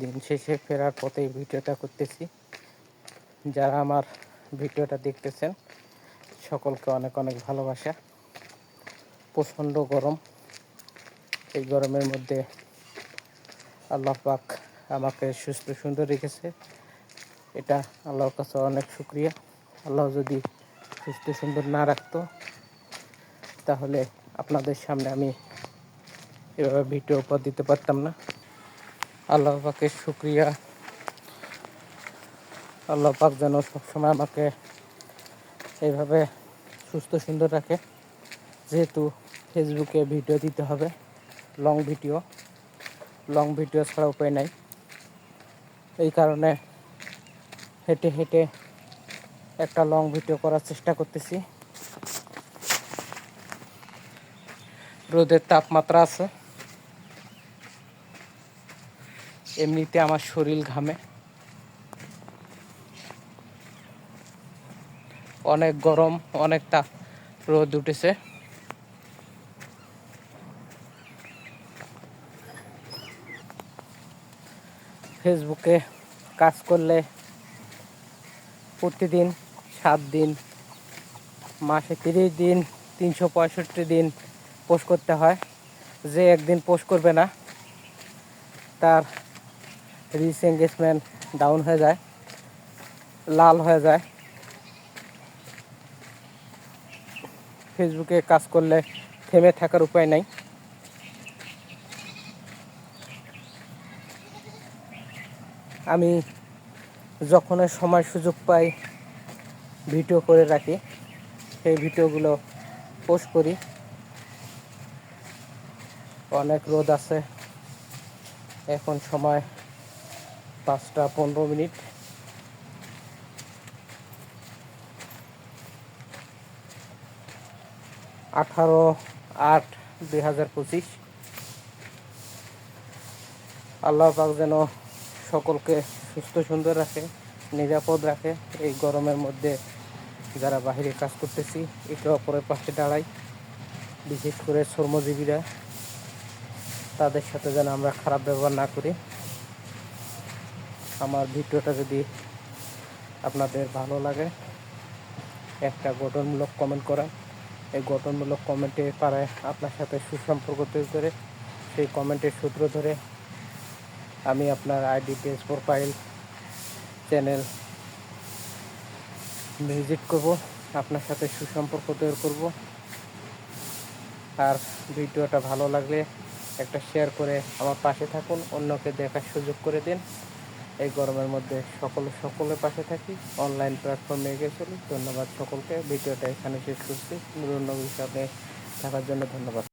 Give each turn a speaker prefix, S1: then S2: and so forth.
S1: দিন শেষে ফেরার পথে এই ভিডিওটা করতেছি। যারা আমার ভিডিওটা দেখতেছেন, সকলকে অনেক অনেক ভালোবাসা। প্রচণ্ড গরম। এই গরমের মধ্যে আল্লাহ পাক আমাকে সুস্থ সুন্দর রেখেছে। এটা আল্লাহর কাছে অনেক শুক্রিয়া। আল্লাহ যদি সুস্থ সুন্দর না রাখতো, তাহলে আপনাদের সামনে আমি এভাবে ভিডিও উপর দিতে পারতাম না। আল্লাহ পাকের শুক্রিয়া। আল্লাহ পাক যেন সবসময় আমাকে এইভাবে সুস্থ, সুন্দর রাখে। যেহেতু ফেসবুকে ভিডিও দিতে হবে লং ভিডিও লং ভিডিও ছাড়া উপায় নাই। এই কারণে হেঁটে হেঁটে একটা লং ভিডিও করার চেষ্টা করতেছি। রোদের তাপমাত্রা আছে। এমনিতে আমার শরীর ঘামে। অনেক গরম অনেক তাপ রোদ উঠেছে। ফেসবুকে কাজ করলে প্রতিদিন সাত দিন, মাসে তিরিশ দিন, তিনশো পঁয়ষট্টি দিন পোস্ট করতে হয়। যে একদিন পোস্ট করবে না, তার রিচ এঙ্গেজমেন্ট ডাউন হয়ে যায়, লাল হয়ে যায়। ফেসবুকে কাজ করলে থেমে থাকার উপায় নাই। আমি যখন সময় সুযোগ পাই, ভিডিও করে রাখি। সেই ভিডিওগুলো পোস্ট করি। অনেক রোদ আছে। এখন সময় পাঁচটা পনেরো মিনিট। আঠারো আট দুই হাজার পঁচিশ। আল্লাহ পাক যেন সকলকে সুস্থ সুন্দর রাখে, নিরাপদ রাখে। এই গরমের মধ্যে যারা বাহিরে কাজ করতেছি, একে অপরের পাশে দাঁড়াই। বিশেষ করে শ্রমজীবীরা, তাদের সাথে যেন আমরা খারাপ ব্যবহার না করি। আমার ভিডিওটা যদি আপনাদের ভালো লাগে, একটা গঠনমূলক কমেন্ট করা এই গঠনমূলক কমেন্টে পারে আপনার সাথে সুসম্পর্ক তৈরি করে, সেই কমেন্টের সূত্র ধরে আমি আপনার ID page profile channel visit করব, আপনার সাথে সুসম্পর্ক তৈরি করব। আর ভিডিওটা ভালো লাগলে একটা শেয়ার করে আমার পাশে থাকুন, অন্যকে দেখার সুযোগ করে দিন। এই গরমের মধ্যে সকলে সকলের পাশে থাকি অনলাইন প্ল্যাটফর্মে এগিয়ে চলি। ধন্যবাদ সকলকে। ভিডিওটা এখানে শেষ করছি। অন্য সাথে থাকার জন্য ধন্যবাদ।